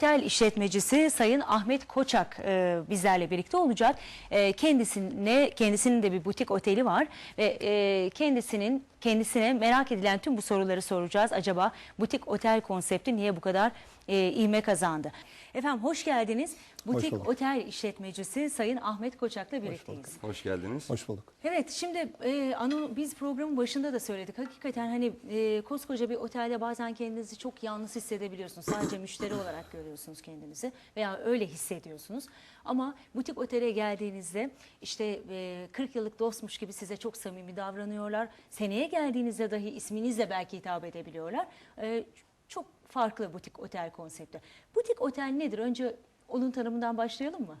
Otel işletmecisi Sayın Ahmet Koçak e, bizlerle birlikte olacak. E, kendisine kendisinin de bir butik oteli var ve e, kendisinin kendisine merak edilen tüm bu soruları soracağız. Acaba butik otel konsepti niye bu kadar e, ivme kazandı? Efendim hoş geldiniz. Butik bulduk. otel işletmecisi Sayın Ahmet Koçak'la birlikteyiz. Hoş geldiniz. Hoş bulduk. Evet şimdi e, ano, biz programın başında da söyledik. Hakikaten hani e, koskoca bir otelde bazen kendinizi çok yalnız hissedebiliyorsunuz. Sadece müşteri olarak görüyorsunuz kendinizi veya öyle hissediyorsunuz. Ama butik otele geldiğinizde işte e, 40 yıllık dostmuş gibi size çok samimi davranıyorlar. Seneye geldiğinizde dahi isminizle belki hitap edebiliyorlar. E, çok farklı butik otel konsepti. Butik otel nedir? Önce onun tanımından başlayalım mı?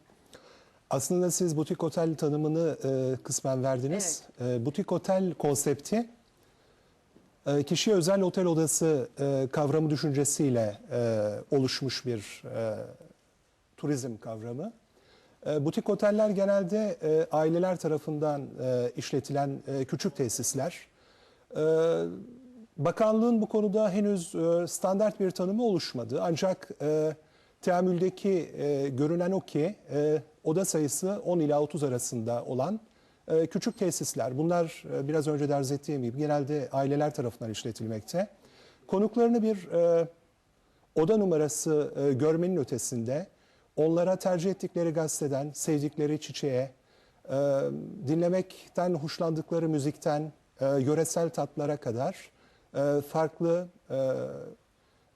Aslında siz butik otel tanımını e, kısmen verdiniz. E, butik otel konsepti e, kişiye özel otel odası e, kavramı düşüncesiyle e, oluşmuş bir e, turizm kavramı. E, butik oteller genelde e, aileler tarafından e, işletilen e, küçük tesisler. E, bakanlığın bu konuda henüz e, standart bir tanımı oluşmadı. Ancak e, teamüldeki e, görünen o ki oda sayısı 10 ila 30 arasında olan küçük tesisler. Bunlar biraz önce de arz ettiğim gibi genelde aileler tarafından işletilmekte. Konuklarını bir oda numarası görmenin ötesinde onlara tercih ettikleri gazeteden, sevdikleri çiçeğe, dinlemekten hoşlandıkları müzikten, e, yöresel tatlara kadar e, farklı e,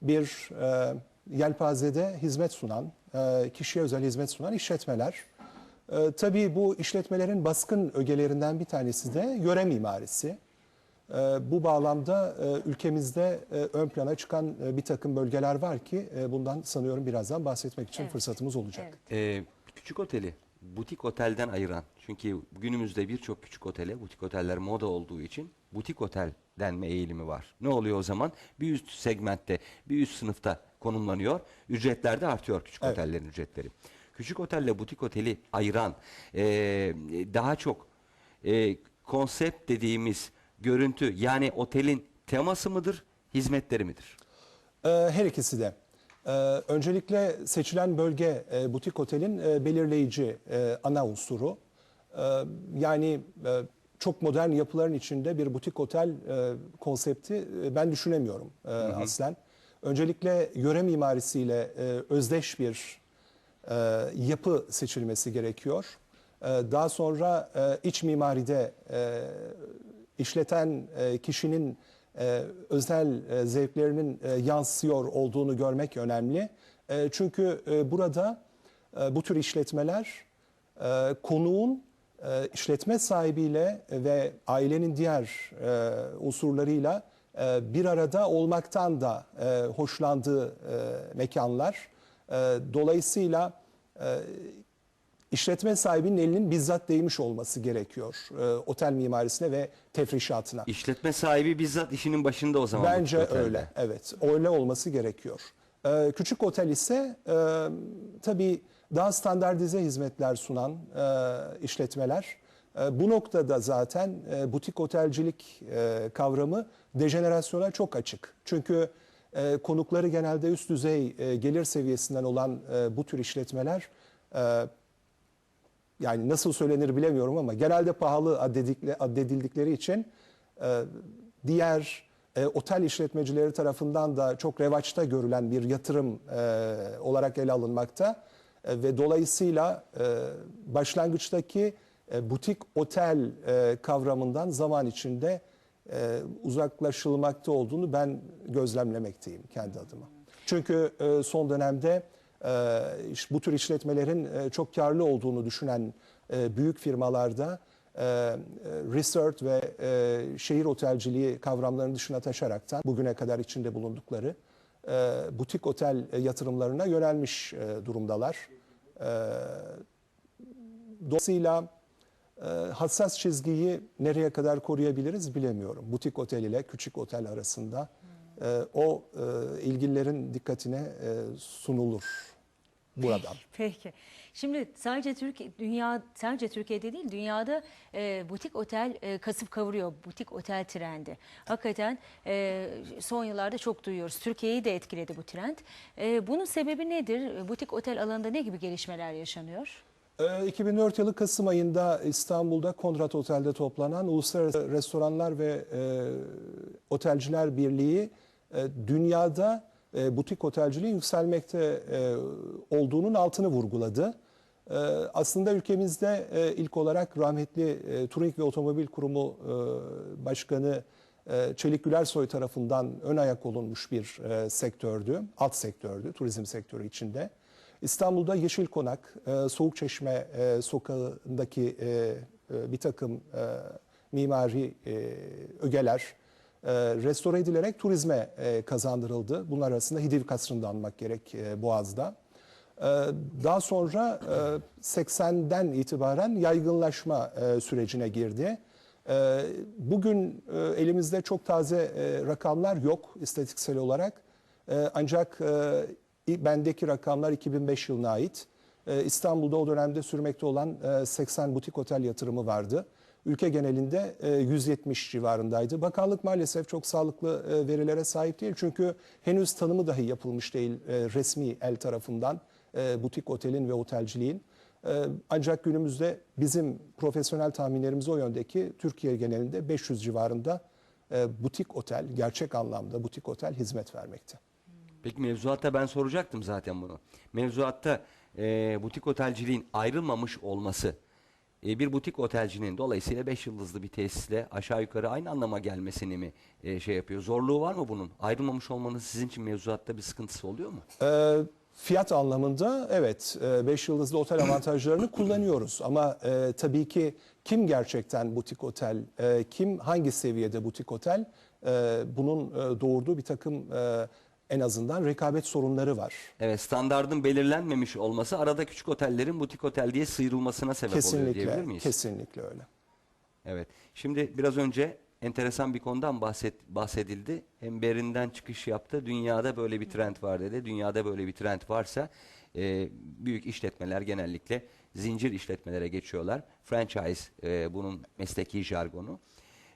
bir e, yelpazede hizmet sunan, e, kişiye özel hizmet sunan işletmeler. E, tabii bu işletmelerin baskın ögelerinden bir tanesi de yöre mimarisi. E, bu bağlamda e, ülkemizde e, ön plana çıkan e, bir takım bölgeler var ki e, bundan sanıyorum birazdan bahsetmek için Evet. fırsatımız olacak. Evet. Ee, küçük oteli butik otelden ayıran çünkü günümüzde birçok küçük otele butik oteller moda olduğu için butik otel denme eğilimi var. Ne oluyor o zaman? Bir üst segmentte, bir üst sınıfta konumlanıyor. Ücretler de artıyor küçük Evet. otellerin ücretleri. Küçük otelle butik oteli ayıran ee, daha çok ee, konsept dediğimiz görüntü yani otelin teması mıdır, hizmetleri midir? Ee, Her ikisi de. Ee, Öncelikle seçilen bölge e, butik otelin e, belirleyici e, ana unsuru. Ee, Yani e, çok modern yapıların içinde bir butik otel e, konsepti e, ben düşünemiyorum e, aslen. Öncelikle yöre mimarisiyle e, özdeş bir e, yapı seçilmesi gerekiyor. E, Daha sonra e, iç mimaride e, işleten e, kişinin e, özel e, zevklerinin e, yansıyor olduğunu görmek önemli. Çünkü burada bu tür işletmeler konuğun işletme sahibiyle ve ailenin diğer unsurlarıyla bir arada olmaktan da hoşlandığı mekanlar. Dolayısıyla işletme sahibinin elinin bizzat değmiş olması gerekiyor e, otel mimarisine ve tefrişatına. İşletme sahibi bizzat işinin başında o zaman. Bence otelde. öyle, evet. Öyle olması gerekiyor. Ee, küçük otel ise e, tabii daha standartize hizmetler sunan e, işletmeler. E, bu noktada zaten e, butik otelcilik e, kavramı dejenerasyona çok açık. Çünkü e, konukları genelde üst düzey e, gelir seviyesinden olan e, bu tür işletmeler e, yani nasıl söylenir bilemiyorum ama genelde pahalı addedikle- addedildikleri için e, diğer e, otel işletmecileri tarafından da çok revaçta görülen bir yatırım e, olarak ele alınmakta E, ve dolayısıyla e, başlangıçtaki e, butik otel e, kavramından zaman içinde e, uzaklaşılmakta olduğunu ben gözlemlemekteyim kendi adıma. Çünkü e, son dönemde bu tür işletmelerin e, çok karlı olduğunu düşünen e, büyük firmalarda e, e, resort ve e, şehir otelciliği kavramlarının dışına taşaraktan bugüne kadar içinde bulundukları e, butik otel e, yatırımlarına yönelmiş e, durumdalar. E, Dolayısıyla e, hassas çizgiyi nereye kadar koruyabiliriz bilemiyorum. Butik otel ile küçük otel arasında e, o e, ilgililerin dikkatine e, sunulur. Buradan. Peki. Şimdi sadece Türkiye, dünya sadece Türkiye'de değil, dünyada e, butik otel e, kasıp kavuruyor. Butik otel trendi. Hakikaten e, son yıllarda çok duyuyoruz. Türkiye'yi de etkiledi bu trend. E, bunun sebebi nedir? Butik otel alanında ne gibi gelişmeler yaşanıyor? Ee, 2004 yılı Kasım ayında İstanbul'da Konrad Otel'de toplanan Uluslararası Restoranlar ve e, Otelciler Birliği e, dünyada e, butik otelciliğin yükselmekte e, olduğunun altını vurguladı. E, aslında ülkemizde ilk olarak rahmetli e, Turing ve Otomobil Kurumu Başkanı e, Çelik Gülersoy tarafından ön ayak olunmuş bir sektördü, alt sektördü turizm sektörü içinde. İstanbul'da Yeşil Konak, e, Soğukçeşme e, sokağındaki bir takım mimari e, ögeler e, restore edilerek turizme e, kazandırıldı. Bunlar arasında Hidiv Kasrı'nı anmak gerek e, Boğaz'da. E, Daha sonra e, 80'den itibaren yaygınlaşma sürecine girdi. Bugün elimizde çok taze rakamlar yok istatistiksel olarak. Ancak bendeki rakamlar 2005 yılına ait. İstanbul'da o dönemde sürmekte olan e, 80 butik otel yatırımı vardı. Ülke genelinde e, 170 civarındaydı. Bakanlık maalesef çok sağlıklı e, verilere sahip değil. Çünkü henüz tanımı dahi yapılmış değil e, resmi el tarafından e, butik otelin ve otelciliğin. E, Ancak günümüzde bizim profesyonel tahminlerimiz o yöndeki Türkiye genelinde 500 civarında e, butik otel, gerçek anlamda butik otel hizmet vermekte. Peki mevzuatta ben soracaktım zaten bunu. Mevzuatta e, butik otelciliğin ayrılmamış olması e, bir butik otelcinin dolayısıyla 5 yıldızlı bir tesisle aşağı yukarı aynı anlama gelmesini mi e, şey yapıyor? Zorluğu var mı bunun? Ayrılmamış olmanın sizin için mevzuatta bir sıkıntısı oluyor mu? E, fiyat anlamında evet 5 yıldızlı otel avantajlarını kullanıyoruz. Ama e, tabii ki kim gerçekten butik otel, e, kim hangi seviyede butik otel e, bunun e, doğurduğu bir takım e, en azından rekabet sorunları var. Evet standardın belirlenmemiş olması arada küçük otellerin butik otel diye sıyrılmasına sebep oluyor diyebilir Kesinlikle, miyiz? kesinlikle öyle. Evet. Şimdi biraz önce enteresan bir konudan bahset, bahsedildi. Hem Berin'den çıkış yaptı. Dünyada böyle bir trend var dedi. Dünyada böyle bir trend varsa e, büyük işletmeler genellikle zincir işletmelere geçiyorlar. Franchise e, bunun mesleki jargonu.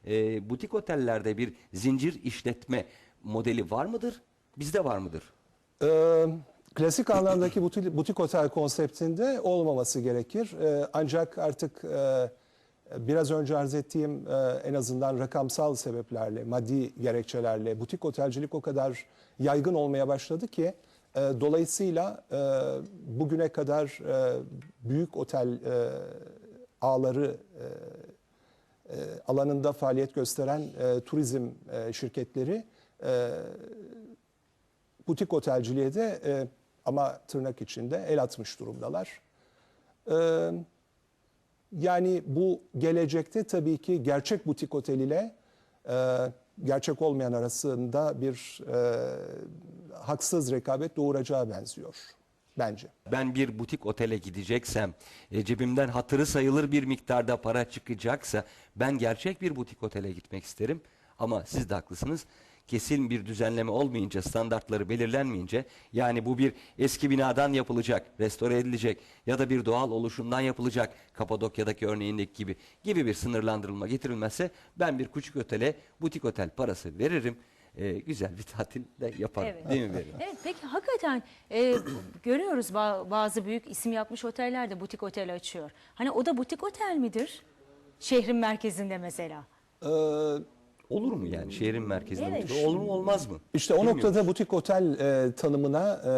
E, butik otellerde bir zincir işletme modeli var mıdır? Bizde var mıdır? Ee, klasik anlamdaki butik, butik otel konseptinde olmaması gerekir. Ee, ancak artık e, biraz önce arz ettiğim e, en azından rakamsal sebeplerle, maddi gerekçelerle butik otelcilik o kadar yaygın olmaya başladı ki e, dolayısıyla e, bugüne kadar e, büyük otel e, ağları e, alanında faaliyet gösteren e, turizm e, şirketleri e, butik otelciliğe de e, ama tırnak içinde el atmış durumdalar. E, yani bu gelecekte tabii ki gerçek butik otel ile e, gerçek olmayan arasında bir e, haksız rekabet doğuracağı benziyor bence. Ben bir butik otele gideceksem, e, cebimden hatırı sayılır bir miktarda para çıkacaksa ben gerçek bir butik otele gitmek isterim. Ama siz de haklısınız. Kesin bir düzenleme olmayınca, standartları belirlenmeyince, yani bu bir eski binadan yapılacak, restore edilecek ya da bir doğal oluşumdan yapılacak, Kapadokya'daki örneğindeki gibi gibi bir sınırlandırılma getirilmezse ben bir küçük otele, butik otel parası veririm. e, güzel bir tatil de yaparım. Evet. Değil mi Berin? Evet peki hakikaten e, görüyoruz ba- bazı büyük isim yapmış oteller de butik otel açıyor. Hani o da butik otel midir? Şehrin merkezinde mesela. Ee, Olur mu yani şehrin merkezinde? Evet. butik- Olur mu olmaz mı? İşte o Bilmiyoruz. noktada butik otel e, tanımına e,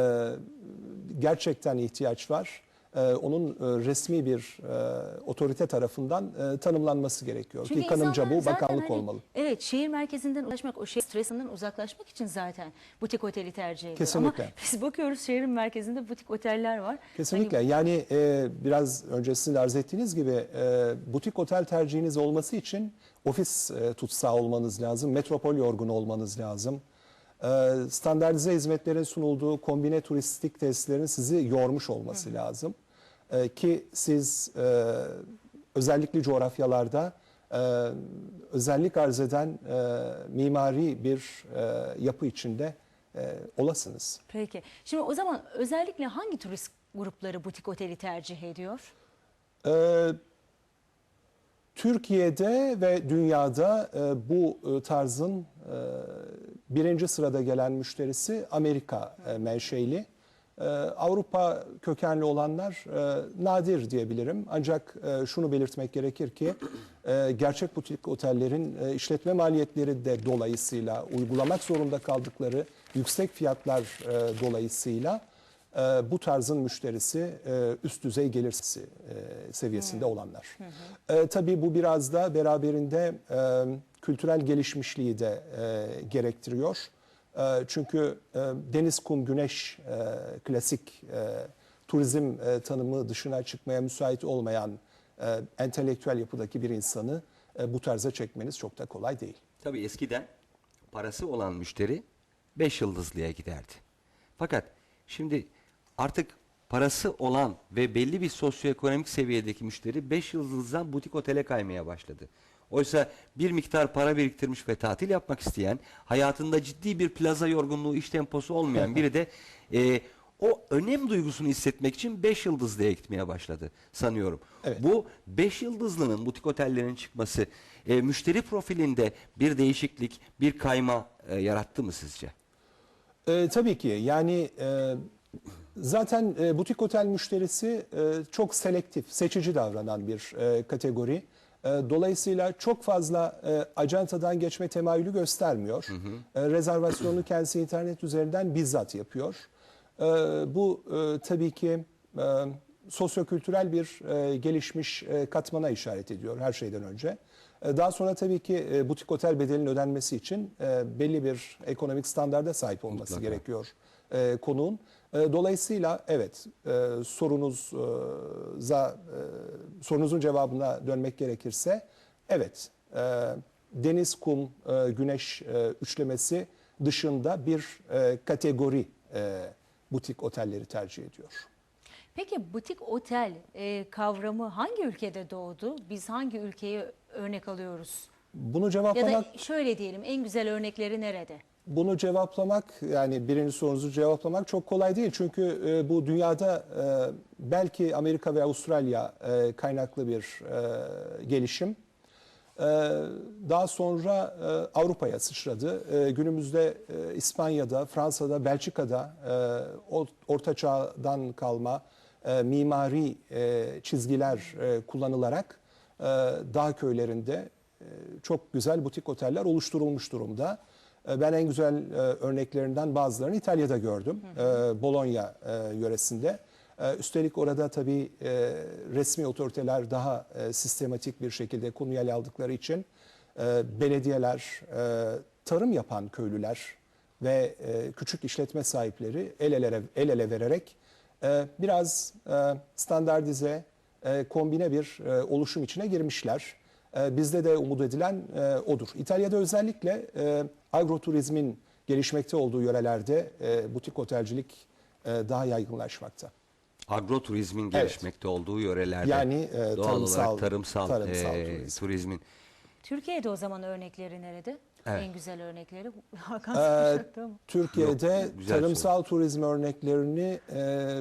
gerçekten ihtiyaç var. E, onun e, resmi bir e, otorite tarafından tanımlanması gerekiyor. Ki kanımca insanlar bu zaten bakanlık hani, olmalı. Evet şehir merkezinden ulaşmak, o şehir stresinden uzaklaşmak için zaten butik oteli tercih ediyor. Kesinlikle. Ama biz bakıyoruz şehrin merkezinde butik oteller var. Kesinlikle. Hani yani e, biraz önce sizin arz ettiğiniz gibi e, butik otel tercihiniz olması için ofis e, tutsağı olmanız lazım. Metropol yorgunu olmanız lazım. Standartize hizmetlerin sunulduğu kombine turistik tesislerin sizi yormuş olması lazım. E, ki siz e, özellikle coğrafyalarda e, özellik arz eden e, mimari bir e, yapı içinde e, olasınız. Peki. Şimdi o zaman özellikle hangi turist grupları butik oteli tercih ediyor? Ee, Türkiye'de ve dünyada e, bu e, tarzın e, birinci sırada gelen müşterisi Amerika e, menşeli. E, Avrupa kökenli olanlar e, nadir diyebilirim. Ancak e, şunu belirtmek gerekir ki e, gerçek butik otellerin e, işletme maliyetleri de dolayısıyla uygulamak zorunda kaldıkları yüksek fiyatlar e, dolayısıyla e, bu tarzın müşterisi e, üst düzey gelir e, seviyesinde olanlar. E, tabii bu biraz da beraberinde e, kültürel gelişmişliği de e, gerektiriyor. E, çünkü e, deniz, kum, güneş e, klasik e, turizm tanımı dışına çıkmaya müsait olmayan entelektüel yapıdaki bir insanı bu tarza çekmeniz çok da kolay değil. Tabii eskiden parası olan müşteri 5 yıldızlıya giderdi. Fakat şimdi artık parası olan ve belli bir sosyoekonomik seviyedeki müşteri 5 yıldızdan butik otele kaymaya başladı. Oysa bir miktar para biriktirmiş ve tatil yapmak isteyen, hayatında ciddi bir plaza yorgunluğu, iş temposu olmayan biri de e, o önem duygusunu hissetmek için 5 yıldızlıya gitmeye başladı sanıyorum. Evet. Bu 5 yıldızlının butik otellerin çıkması e, müşteri profilinde bir değişiklik, bir kayma e, yarattı mı sizce? E, tabii ki yani e, zaten e, butik otel müşterisi e, çok selektif, seçici davranan bir e, kategori. E, dolayısıyla çok fazla e, ajantadan geçme temayülü göstermiyor. E, rezervasyonunu kendisi internet üzerinden bizzat yapıyor. E, bu e, tabii ki e, sosyokültürel bir e, gelişmiş e, katmana işaret ediyor her şeyden önce. E, Daha sonra tabii ki e, butik otel bedelinin ödenmesi için e, belli bir ekonomik standarda sahip olması Mutlaka. gerekiyor e, konuğun. E, Dolayısıyla evet e, sorunuza e, sorunuzun cevabına dönmek gerekirse evet e, deniz, kum, e, güneş e, üçlemesi dışında bir e, kategori e, butik otelleri tercih ediyor. Peki butik otel e, kavramı hangi ülkede doğdu? Biz hangi ülkeyi örnek alıyoruz? Bunu Ya cevaplamak da şöyle diyelim en güzel örnekleri nerede? Bunu cevaplamak yani birinci sorunuzu cevaplamak çok kolay değil. Çünkü e, bu dünyada e, belki Amerika ve Avustralya e, kaynaklı bir e, gelişim. E, daha sonra e, Avrupa'ya sıçradı. E, günümüzde e, İspanya'da, Fransa'da, Belçika'da e, Orta Çağ'dan kalma e, mimari e, çizgiler e, kullanılarak e, dağ köylerinde e, çok güzel butik oteller oluşturulmuş durumda. E, Ben en güzel e, örneklerinden bazılarını İtalya'da gördüm. E, Bologna e, yöresinde. E, Üstelik orada tabii e, resmi otoriteler daha sistematik bir şekilde konuyu ele aldıkları için belediyeler, tarım yapan köylüler ve küçük işletme sahipleri el ele, el ele vererek biraz standartize, kombine bir oluşum içine girmişler. E, Bizde de umut edilen e, odur. İtalya'da özellikle e, agroturizmin gelişmekte olduğu yörelerde e, butik otelcilik e, daha yaygınlaşmakta. Agroturizmin gelişmekte olduğu yörelerde Yani, e, doğal tarımsal- olarak tarımsal, tarımsal e, turizm. turizmin Türkiye'de o zaman örnekleri nerede? Evet. En güzel örnekleri. Hakan Ee, soracaktı ama. Türkiye'de Yok, güzel tarımsal turizm örneklerini e,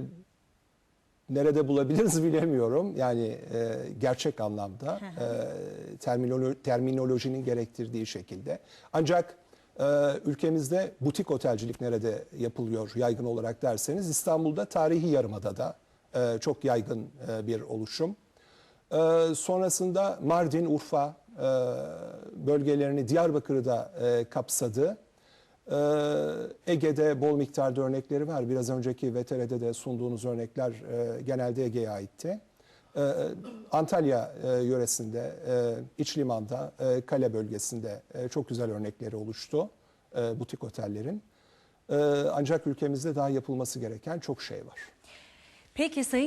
nerede bulabiliriz bilemiyorum. Yani e, gerçek anlamda e, terminolo- terminolojinin gerektirdiği şekilde. Ancak e, ülkemizde butik otelcilik nerede yapılıyor yaygın olarak derseniz İstanbul'da tarihi yarımadada e, çok yaygın e, bir oluşum. Ee, sonrasında Mardin, Urfa e, bölgelerini Diyarbakır'ı da e, kapsadı. Ee, Ege'de bol miktarda örnekleri var. Biraz önceki VTR'de de sunduğunuz örnekler e, genelde Ege'ye aitti. Ee, Antalya e, yöresinde, e, İçliman'da, e, Kale bölgesinde çok güzel örnekleri oluştu e, butik otellerin. Ancak ülkemizde daha yapılması gereken çok şey var. Peki Sayın